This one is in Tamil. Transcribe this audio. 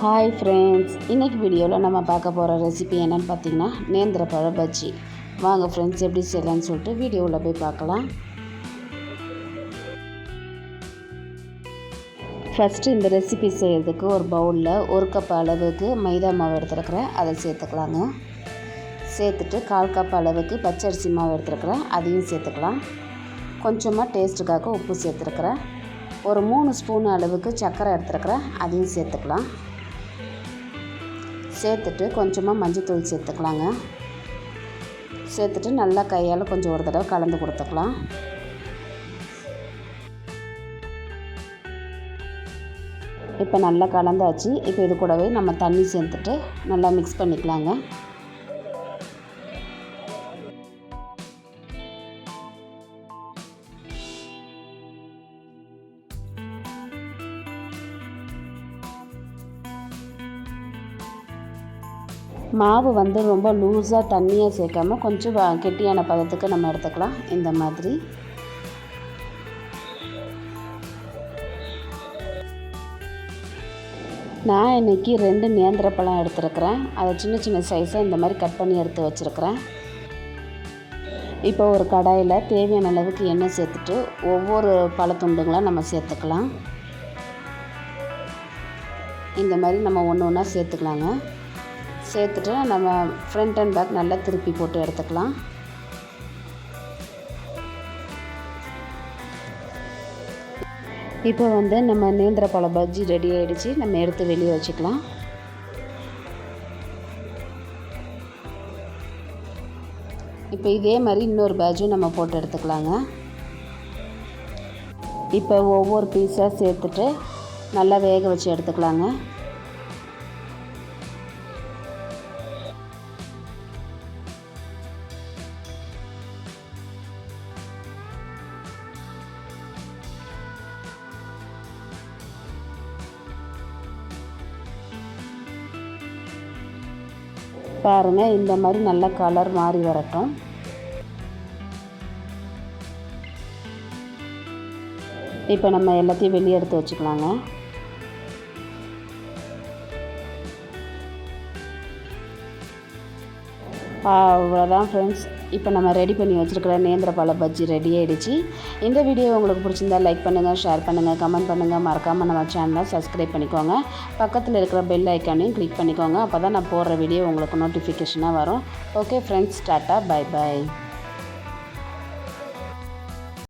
ஹாய் ஃப்ரெண்ட்ஸ் இன்றைக்கி வீடியோவில் நம்ம பார்க்க போகிற ரெசிபி என்னென்னு பார்த்தீங்கன்னா நேந்திர பழ பஜ்ஜி. வாங்க ஃப்ரெண்ட்ஸ் எப்படி செய்யலான்னு சொல்லிட்டு வீடியோவில் போய் பார்க்கலாம். ஃபஸ்ட்டு இந்த ரெசிபி செய்கிறதுக்கு ஒரு பவுலில் ஒரு கப் அளவுக்கு மைதா மாவு எடுத்துருக்குறேன். அதை சேர்த்துக்கலாங்க. சேர்த்துட்டு கால் கப் அளவுக்கு பச்சரிசி மாவு எடுத்துருக்குறேன். அதையும் சேர்த்துக்கலாம். கொஞ்சமாக டேஸ்ட்டுக்காக உப்பு சேர்த்துருக்குறேன். ஒரு மூணு ஸ்பூன் அளவுக்கு சர்க்கரை எடுத்துருக்குறேன். அதையும் சேர்த்துக்கலாம். சேர்த்துட்டு கொஞ்சமாக மஞ்சத்தூள் சேர்த்துக்கலாங்க. சேர்த்துட்டு நல்லா கையால் கொஞ்சம் ஒரு தடவை கலந்து கொடுத்துக்கலாம். இப்போ நல்லா கலந்தாச்சு. இப்போ இது கூடவே நம்ம தண்ணி சேர்த்துட்டு நல்லா மிக்ஸ் பண்ணிக்கலாங்க. மாவு வந்து ரொம்ப லூஸாக தண்ணியாக சேர்க்காம கொஞ்சம் கெட்டியான பதத்துக்கு நம்ம எடுத்துக்கலாம். இந்த மாதிரி. நான் இன்றைக்கி ரெண்டு நேந்திர பழம் எடுத்துருக்கிறேன். அதை சின்ன சின்ன சைஸாக இந்த மாதிரி கட் பண்ணி எடுத்து வச்சுருக்கிறேன். இப்போ ஒரு கடாயில் தேவையான அளவுக்கு எண்ணெய் சேர்த்துட்டு ஒவ்வொரு பழத்துண்டுங்களாக நம்ம சேர்த்துக்கலாம். இந்த மாதிரி நம்ம ஒன்று ஒன்றா சேர்த்துக்கலாங்க. சேர்த்துட்டு நம்ம ஃப்ரண்ட் அண்ட் பேக் நல்லா திருப்பி போட்டு எடுத்துக்கலாம். இப்போ வந்து நம்ம நேந்திர பழ பஜ்ஜி ரெடி ஆகிடுச்சு நம்ம எடுத்து வெளியே வச்சுக்கலாம். இப்போ இதே மாதிரி இன்னொரு பேஜும் நம்ம போட்டு எடுத்துக்கலாங்க. இப்போ ஒவ்வொரு பீஸாக சேர்த்துட்டு நல்லா வேக வச்சு எடுத்துக்கலாங்க. பாருங்கள் இந்த மாதிரி நல்ல கலர் மாறி வரட்டும். இப்போ நம்ம எல்லாத்தையும் வெளியே எடுத்து வச்சுக்கலாங்க. அவ்வளோதான் ஃப்ரெண்ட்ஸ் இப்போ நம்ம ரெடி பண்ணி வச்சுருக்கிற நேந்திரப்பால பஜ்ஜி ரெடி ஆகிடுச்சு இந்த வீடியோ உங்களுக்கு பிடிச்சிருந்தா லைக் பண்ணுங்கள் ஷேர் பண்ணுங்கள் கமெண்ட் பண்ணுங்கள் மறக்காமல் நம்ம சேனலை சப்ஸ்கிரைப் பண்ணிக்கோங்க. பக்கத்தில் இருக்கிற பெல் ஐக்கானையும் கிளிக் பண்ணிக்கோங்க. அப்போ தான் நான் போடுற வீடியோ உங்களுக்கு நோட்டிஃபிகேஷனாக வரும். Okay friends tata bye bye